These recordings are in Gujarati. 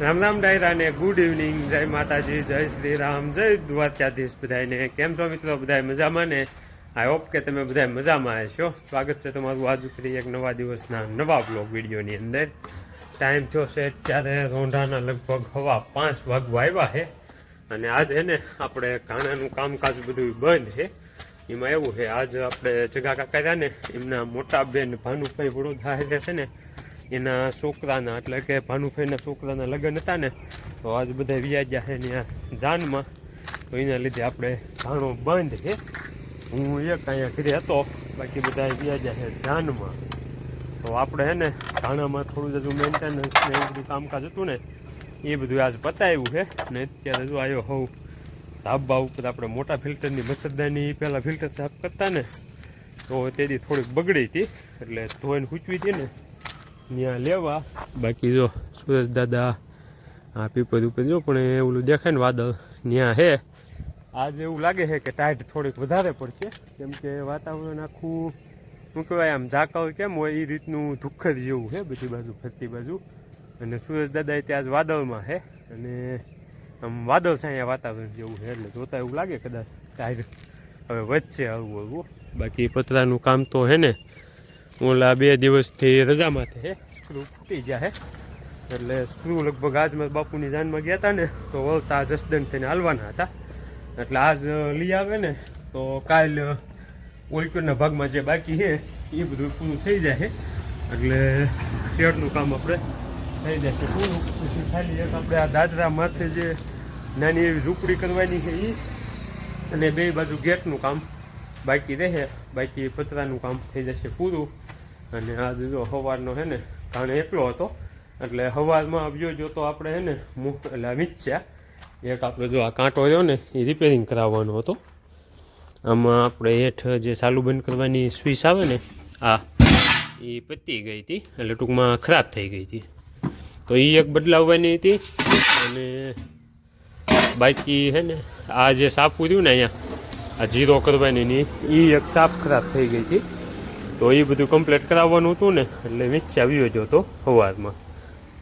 રામ રામ ડાયરા ને ગુડ ઇવનિંગ જય માતાજી, જય શ્રી રામ જય દ્વારકાધીશ બધાને કેમ છો મિત્રો? બધા મજામાં ને? આઈ હોપ કે તમે બધા મજામાં છો સ્વાગત છે તમારું આજુ ફરી એક નવા દિવસના નવા બ્લોગ વિડીયોની અંદર. ટાઈમ થયો છે અત્યારે રોંઢાના લગભગ હવા પાંચ વાગવા આવ્યા છે અને આજ ને આપણે ઘાણાનું કામકાજ બધું બંધ છે એમાં એવું છે આજ આપણે જગા કાકા ને, એમના મોટા બેન ભાનુભાઈ વડોદરા છે ને એના છોકરાના, એટલે કે ભાનુભાઈના છોકરાના લગ્ન હતા ને, તો આજ બધા વ્યાજ્યા છે ત્યાં જાનમાં. તો એના લીધે આપણે ઘાણો બંધ છે. હું એક અહીંયા ઘરે હતો, બાકી બધા વ્યાજ્યા છે જાનમાં. તો આપણે હે ને ઘાણામાં થોડું હજુ મેન્ટેનન્સ ને એવું બધું કામકાજ હતું ને, એ બધું આજ પતાવ્યું છે. ને અત્યારે જો આવ્યો હોઉં ધાબા ઉપર આપણે મોટા ફિલ્ટરની મસરદાની પહેલાં ફિલ્ટર સાફ કરતા ને, તો તેથી થોડીક બગડી હતી, એટલે ધોઈને સૂચવી હતી ને ત્યાં લેવા. બાકી જો સુરેશ દાદા, આ પીપર ઉપર જો, પણ એ ઓલું દેખાય ને વાદળ ત્યાં હે. આજ એવું લાગે છે કે ટાઈટ થોડીક વધારે પડશે. કેમ કે વાતાવરણ આખું, શું કહેવાય આમ, ઝાકળ કેમ હોય એ રીતનું દુઃખદ જેવું છે બધી બાજુ, ફરતી બાજુ. અને સુરેશ દાદા ત્યાં આજ વાદળમાં છે અને આમ વાદળ છાયા વાતાવરણ જેવું છે એટલે જોતા એવું લાગે કદાચ ટાઈટ હવે વચ્ચે હળવું હળવું. બાકી પતરાનું કામ તો હે ને ઓલા બે દિવસથી રજામાં છે સ્ક્રૂ ફૂટી ગયા, હે? એટલે સ્ક્રૂ લગભગ આજમાં બાપુની જાનમાં ગયા હતા ને, તો વળતા જસદન થઈને હાલવાના હતા. એટલે આજ લઈ આવે ને, તો કાલ ઓલકરના ભાગમાં જે બાકી છે, એ બધું પૂરું થઈ જાય એટલે શેડનું કામ આપણે થઈ જશે પૂરું. પછી ખાલી એક આપણે આ દાદરા માથે જે નાની એવી ઝૂંપડી કરવાની છે એ અને બે બાજુ ગેટનું કામ બાકી રહે, બાકી પતરાનું કામ થઈ જશે પૂરું. અને આજે જો સવારનો છે ને કારણે એકલો હતો, એટલે સવારમાં આવ્યો જો તો આપણે છે ને મુખ એટલે વીચ્યા. એક આપણે જો આ કાંટો રહ્યો ને, એ રિપેરિંગ કરાવવાનો હતો. આમાં આપણે હેઠ જે ચાલુ બંધ કરવાની સ્વિચ આવે ને, આ, એ પતી ગઈ હતી, એટલે ટૂંકમાં ખરાબ થઈ ગઈ હતી. તો એ એક બદલાવવાની હતી, અને બાકી છે ને, આ જે સાપું પૂર્યું ને અહીંયા, આ જીરો કરવાની એ એક સાપ ખરાબ થઈ ગઈ હતી. તો એ બધું કમ્પ્લીટ કરાવવાનું હતું ને, એટલે નીચે આવ્યો જ હતો સવારમાં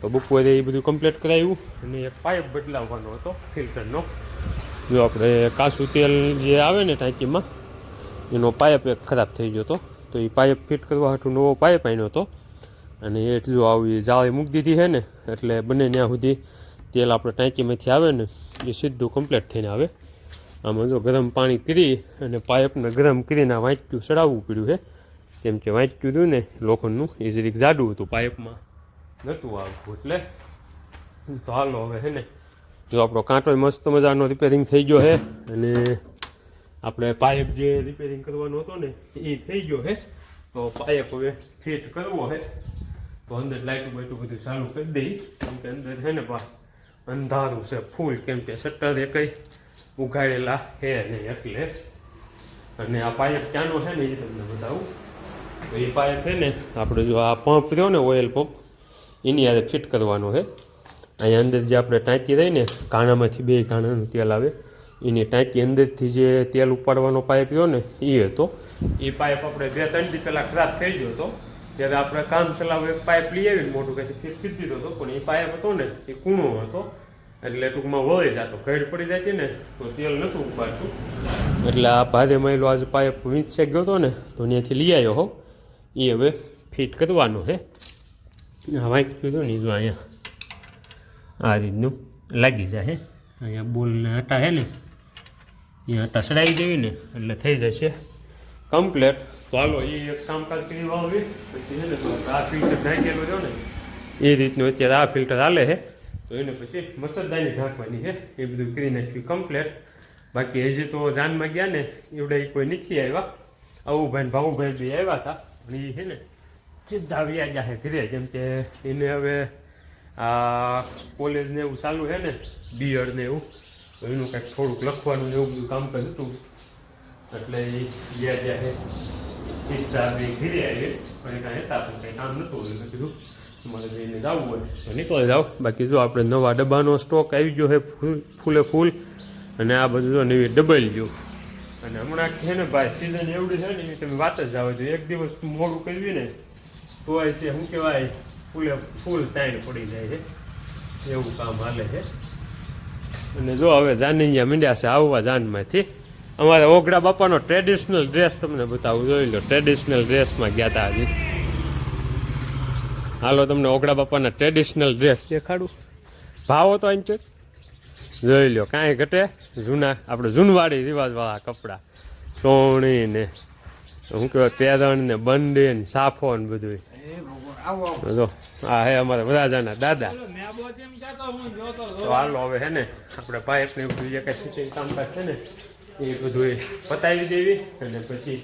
તો બપોરે એ બધું કમ્પ્લીટ કરાવ્યું અને એક પાઇપ બદલાવવાનો હતો ફિલ્ટરનો. જો આપણે કાસું તેલ જે આવે ને ટાંકીમાં, એનો પાઇપ એક ખરાબ થઈ ગયો હતો. તો એ પાઇપ ફિટ કરવા હાટું નવો પાઇપ આવ્યો હતો. અને એટલું આવી જાળી મૂકી દીધી છે ને, એટલે બંને ત્યાં સુધી તેલ આપણે ટાંકીમાંથી આવે ને, એ સીધું કમ્પ્લીટ થઈને આવે. આમાં જો ગરમ પાણી કરી અને પાઇપને ગરમ કરીને વાંચ્યું, ચડાવવું પડ્યું છે. કેમ કે વાંચ્યું હતું ને, લોખંડનું એ જરીક જાડું હતું પાઇપમાં. નહોતું આવતું, એટલે? તો હાલો હવે, હે ને? જો આપણો કાંટો મસ્ત મજાનો રિપેરિંગ થઈ ગયો છે અને આપણે પાઇપ જે રિપેરિંગ કરવાનો હતો ને, એ થઈ ગયો છે તો પાઇપ હવે ફિટ કરવો છે તો અંદર લાઇટું બાઇટું બધું ચાલુ કરી દઈ, કેમ કે અંદર છે ને પા અંધારું છે ફૂલ, કેમ કે શટર એ કંઈ ઉઘાડેલા છે નહીં, એટલે. અને આ પાઇપ ક્યાંનો છે ને, એ તમને બતાવું. એ પાઇપ છે ને આપણે જો આ પંપ રહ્યો ને ઓઇલ પંપ એની હારે ફિટ કરવાનો છે. અહીંયા અંદર જે આપણે ટાંકી રહી ને કાણામાંથી બે કાણાનું તેલ આવે એની ટાંકી અંદરથી જે તેલ ઉપાડવાનો પાઇપ રહ્યો ને એ હતો. એ પાઇપ આપણે બે ત્રણ દી પહેલાં ખરાબ થઈ ગયો હતો. ત્યારે આપણે કામ ચલાવો એક પાઇપ લઈ આવીને મોટું કંઈક ફિટ કરી દીધો હતો. પણ એ પાઇપ હતો ને એ કૂણો હતો. એટલે ટૂંકમાં વળી જતો ઘેડ પડી છે ને તો તેલ નહોતું ઉપાડતું. એટલે આ ભારે મહિલો આજે પાઇપ વીંચે ગયો હતો ને તો ત્યાંથી લઈ આવ્યો હો. એ હવે ફિટ કરવાનું છે આ કીધું ને જો અહીંયા આ રીતનું લાગી જાય અહીંયા બોલને આટા છે ને. એ આટા સડાવી દેવી ને, એટલે થઈ જશે કમ્પ્લેટ તો હાલો એ એક કામકાજ કરી વાવી પછી છે ને આ ફિલ્ટર ઢાંકેલું રહ્યો ને. એ રીતનું અત્યારે આ ફિલ્ટર હાલે છે તો એને પછી મસરદાની ઢાંકવાની છે એ બધું કરી નાખ્યું કમ્પ્લેટ બાકી હજી તો જાનમાં ગયા ને, એવડા કોઈ નથી આવ્યા. આવું ભાઈ ભાવુભાઈ બી આવ્યા હતા. એ છે ને સીધા વ્યાજ જાય ઘરે, કેમ કે એને હવે આ કોલેજ ને એવું ચાલુ છે ને બીએડ ને એવું, તો એનું કંઈક થોડુંક લખવાનું ને એવું બધું કામ કર્યું હતું. એટલે એ વ્યાજ જાય સીધા બે ઘરે આવી પણ કાંઈ હતા, પણ કંઈ કામ નહોતું, એટલે કીધું, તમારે જઈને જવું હોય. નીકળી જાઓ. બાકી જો આપણે નવા ડબ્બાનો સ્ટોક આવી ગયો છે, ફૂલ, ફૂલે ફૂલ, અને આ બધું જો નવી ડબલ ગયું. અને હમણાં છે ને ભાઈ સિઝન એવડી છે ને તમે વાત જ આવે તો એક દિવસ મોડું કર્યું ને, તો તે શું કહેવાય, ફૂલે ફૂલ તાઈન પડી જાય છે. એવું કામ હાલે છે. અને જો હવે જાનૈયા મીંડ્યા છે આવવા જાનમાંથી. અમારે ઓગડા બાપાનો ટ્રેડિશનલ ડ્રેસ તમને બતાવું, જોઈ લો ટ્રેડિશનલ ડ્રેસમાં ગયા હતા હજી. હાલો, તમને ઓગડા બાપાના ટ્રેડિશનલ ડ્રેસ દેખાડું. ભાવો તો અહીં જોઈ લો કાંઈ ઘટે? જૂના, આપણે જૂનવાડી રિવાજવાળા કપડાં. સોણી ને શું કહેવાય પેરણ ને બંડી ને સાફો ને બધું જો, આ હે અમારા વરાજાના દાદા. તો હાલો, હવે હે ને, આપણે પાઇપ ને બધું જે કાંઈ કામકાજ છે ને, એ બધું પતાવી દેવી અને પછી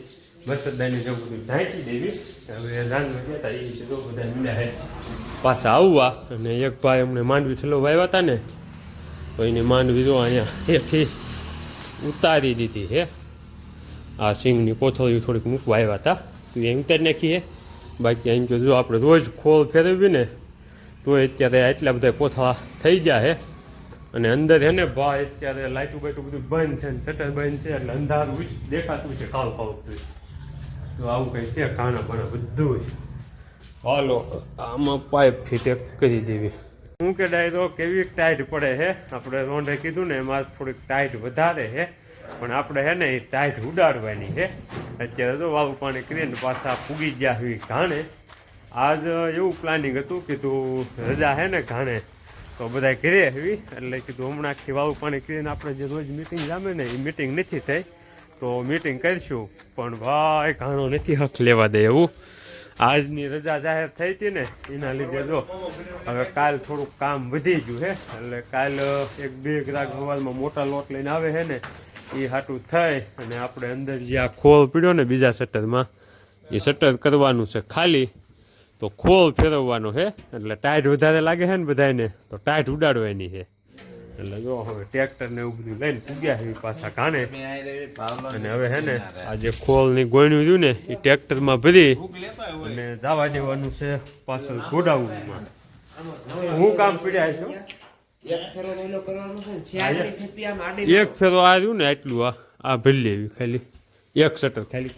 મસદાની જો બધું ઢાંકી દેવી. હવે જાનમાં હતા એ જો બધા મીંડા પાછા આવવા અને એક ભાઈ અમને માંડવી છેલ્લો વાવ્યા હતા ને તો એની માંડવી જો અહીંયા એથી ઉતારી દીધી હે. આ સિંગની કોથળીઓ થોડીક મૂકવા આવ્યા હતા. તો એ ઉતારી નાખી હે. બાકી અહીં જો આપણે રોજ ખોલ ફેરવી ને, તો અત્યારે આટલા બધા કોથળા થઈ ગયા હે. અને અંદર હે ને ભાઈ, અત્યારે લાઇટું બાઇટું બધું બંધ છે ને, શટર બંધ છે, એટલે અંધારું દેખાતું છે કાલ કાલ તો આવું કંઈ છે ખાના બાના બધું હાલો, આમાં પાઇપથી ટેક કરી દેવી. હું કે ડાય તો કેવી ટાઈટ પડે છે આપણે રોંડે કીધું ને એમાં થોડીક ટાઈટ વધારે છે પણ આપણે હે ને એ ટાઈટ ઉડાડવાની છે અત્યારે તો વાવું પાણી કરીને પાછા ફૂગી ગયા હોય ઘાણે. આજ એવું પ્લાનિંગ હતું કે તું રજા હે ને ઘાણે. તો બધા ઘરે આવી. એટલે કીધું હમણાં આખી વાવું પાણી કરીને આપણે જે રોજ મિટિંગ જામે ને એ મિટિંગ નથી થઈ. તો મિટિંગ કરીશું. પણ ભાઈ, ઘાણો નથી હક લેવા દે એવું. આજની રજા જાહેર થઈ હતી ને, એના લીધે જો હવે કાલ થોડુંક કામ વધી ગયું હે, એટલે કાલ એક બે ગ્રાહક હવાલમાં મોટા લોટ લઈને આવે છે ને એ હાટું થઈ અને આપણે અંદર જે આ ખોળ પીડ્યો ને બીજા શટરમાં, એ શટર કરવાનું છે ખાલી, તો ખોળ ફેરવવાનો છે એટલે ટાઈટ વધારે લાગે છે ને બધાને તો ટાઈટ ઉડાડવાની છે એટલે જો હવે ટ્રેક્ટર ને એવું બધું લઈને પૂગ્યા છે પાછા કાણે અને હવે હે ને આ જે ખોળની ગોયણું રહ્યું ને એ ટ્રેક્ટરમાં ભરી અને જવા દેવાનું છે પાછળ ગોડાઉનમાં. હું કામ પીડ્યા છું? એક ફેરો છે ને આ રહ્યું ને આટલું આ આ ભરી લેવી ખાલી. એક શટર ખાલી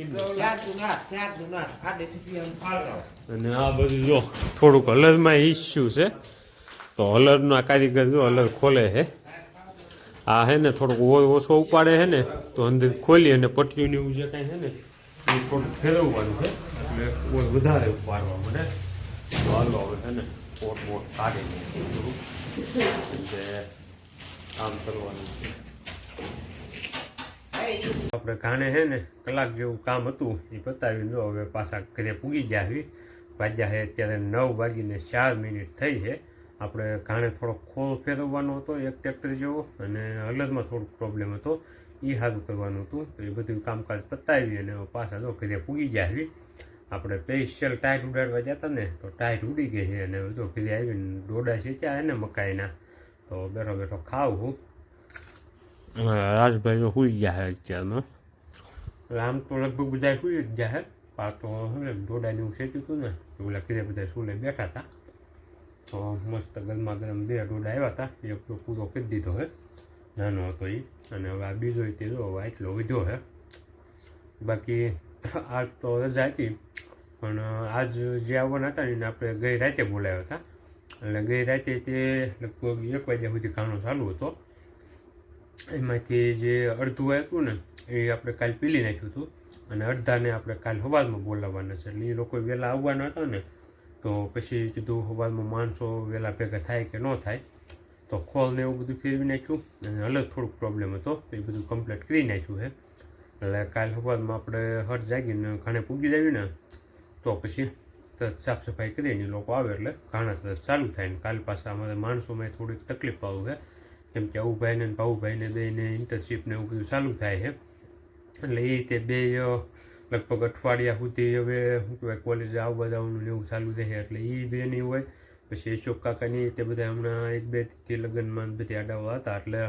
અને આ બધું જો થોડુંક હલરમાં ઇસ્યુ છે. તો હલરનો આ કારીગર જો હલર ખોલે છે આ હે ને થોડુંક ઓછો ઉપાડે છે ને, તો અંદર ખોલી અને પટ્ટીઓને એવું જે કાંઈ છે ને, એ થોડુંક ફેરવવાનું છે એટલે ઓલ વધારે ઉપાડવા મને તો હાલો હવે છે ને, પોટ બોટ કાઢીને થોડુંક. જે કામ કરવાનું છે. આપણે ઘાણે છે ને, કલાક જેવું કામ હતું, એ પતાવીને જો હવે પાછા ઘરે પૂગી ગયા વાગ્યા છે અત્યારે નવ વાગીને ચાર મિનિટ થઈ છે આપણે ઘાણે થોડો ખોળ ફેરવવાનો હતો એક ટ્રેક્ટર જેવો અને હલરમાં થોડોક પ્રોબ્લેમ હતો. એ સારું કરવાનું હતું. તો એ બધું કામકાજ પતાવી અને પાછા જો ઘરે પૂગી ગયા આવી આપણે સ્પેશિયલ ટાઈટ ઉડાડવા જતા ને તો ટાઈટ ઉડી ગઈ છે અને જો ઘરે આવીને ડોડા શેચ્યા ને મકાઈના. તો બેઠો બેઠો ખાવું રાજભાઈ તો સુઈ ગયા છે અત્યારમાં. આમ તો લગભગ બધા સુઈ જ ગયા છે. પાછો ડોડાને એવું શેચ્યું હતું ને ઓલા કીધે બધા સુલે બેઠા હતા. મસ્ત ગરમા ગરમ બે ડોડા આવ્યા હતા. એક તો પૂરો કરી દીધો હે. નાનો હતો એ અને હવે આ બીજો તે જો હવે એટલો વધ્યો છે બાકી આજ તો રજા હતી. પણ આજ જે આવવાના હતા એને આપણે ગઈ રાતે બોલાવ્યા હતા. એટલે ગઈ રાતે તે લગભગ એક વાગ્યા સુધી ખાણો ચાલુ હતો. એમાંથી જે અડધું હતું ને, એ આપણે કાલ પીલી નાખ્યું હતું. અને અડધાને આપણે કાલ સવારમાં બોલાવવાના છે. એટલે એ લોકો વહેલા આવવાના હતા ને તો પછી કીધું સવારમાં માણસો વહેલા ભેગા થાય કે ન થાય, તો ખોલને એવું બધું ફેરવી નાખ્યું અને અલગ થોડુંક પ્રોબ્લેમ હતો, તો એ બધું કમ્પ્લીટ કરી નાખ્યું છે. એટલે કાલ સવારમાં આપણે હટ જાગીને ખાણે પૂગી જાવી ને, તો પછી તરત સાફ સફાઈ કરીને લોકો આવે એટલે ઘાણા તરત ચાલુ થાય ને કાલ પાછા અમારે માણસોમાં થોડીક તકલીફ આવું છે. કેમ કે આવુભાઈને ને ભાવુભાઈને બેને ઇન્ટર્નશીપ ને એવું બધું ચાલુ થાય છે. એટલે એ રીતે બે લગભગ અઠવાડિયા સુધી હવે શું કહેવાય કોલેજ આવવા જવાનું ને એવું ચાલુ રહે એટલે એ બે નહીં હોય. પછી અશોક કાકાની તે બધા હમણાં એક બેથી લગ્નમાં બધી આડાવા હતા એટલે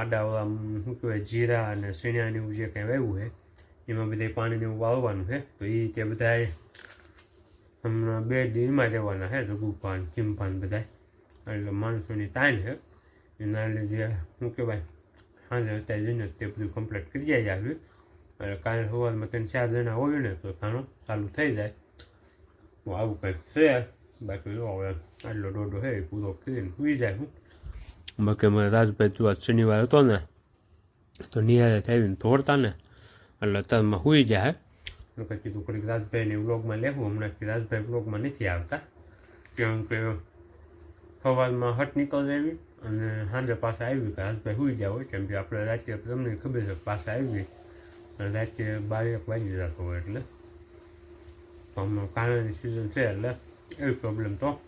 આડાવા શું કહેવાય, જીરા અને સીણ્યા ને એવું જે કંઈ વાવ્યું છે એમાં બધા પાણીને એવું વાવવાનું છે તો એ તે બધા હમણાં બે દિનમાં રહેવાના છે રઘુપાન ચિમપાન બધા એટલે માણસોની તાન છે એના લીધે શું કહેવાય, સાંજે અત્યારે જઈને તે બધું કમ્પ્લીટ કરી જાય આવ્યું એટલે કાલે સવારમાં ત્રણ ચાર જણા હોય ને તો ખાણું ચાલુ થઈ જાય. હું આવું કંઈક છે, બાકી જો હવે આટલો હે, એ પૂરો કરીને સુઈ જાય હું. બાકી અમારે રાજભાઈ તું આજ શનિવાર હતો ને, તો નિહાળે થઈને તોડતા ને, એટલે અત્યારમાં સુઈ જાય પછી કીધું થોડીક રાજભાઈને વ્લોગમાં લેવું હમણાંથી રાજભાઈ વ્લોગમાં નથી આવતા. કેમ કે સવારમાં હટ નીકળ એવી અને સાંજે પાછા આવી કે રાજભાઈ સુઈ ગયા હોય, કેમ કે આપણે રાત્રે તમને ખબર છે પાછા આવી રાત્રે બાર એક વાગી રાખો એટલે. હમણાં કાણાની સિઝન છે એટલે એવી પ્રોબ્લેમ તો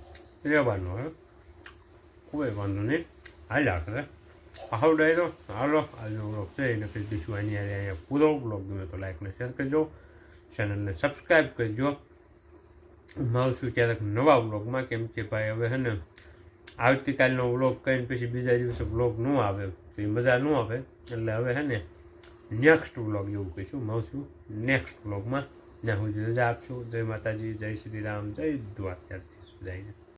રહેવાનો હોય. કોઈ વાંધો નહીં. હાલ્યા કરે આવડે તો? હાલો, આજનો બ્લોગ છે. એને કહી દઈશું અહીંયા અહીંયા પૂરો વ્લોગ ગમે તો લાઈક ને શેર કરજો. ચેનલને સબસ્ક્રાઈબ કરજો. મળશું ક્યારેક નવા વ્લોગમાં કેમ કે ભાઈ હવે છે ને આવતીકાલનો વ્લોગ કરીને પછી બીજા દિવસે વ્લોગ ન આવે. તો એ મજા ન આવે. એટલે હવે છે ને નેક્સ્ટ વ્લોગ એવું કહીશું મળશું નેક્સ્ટ વ્લોગમાં જ્યાં સુધી રજા આપશું. જય માતાજી, જય શ્રી રામ, જય દ્વારકાધીશ બધાને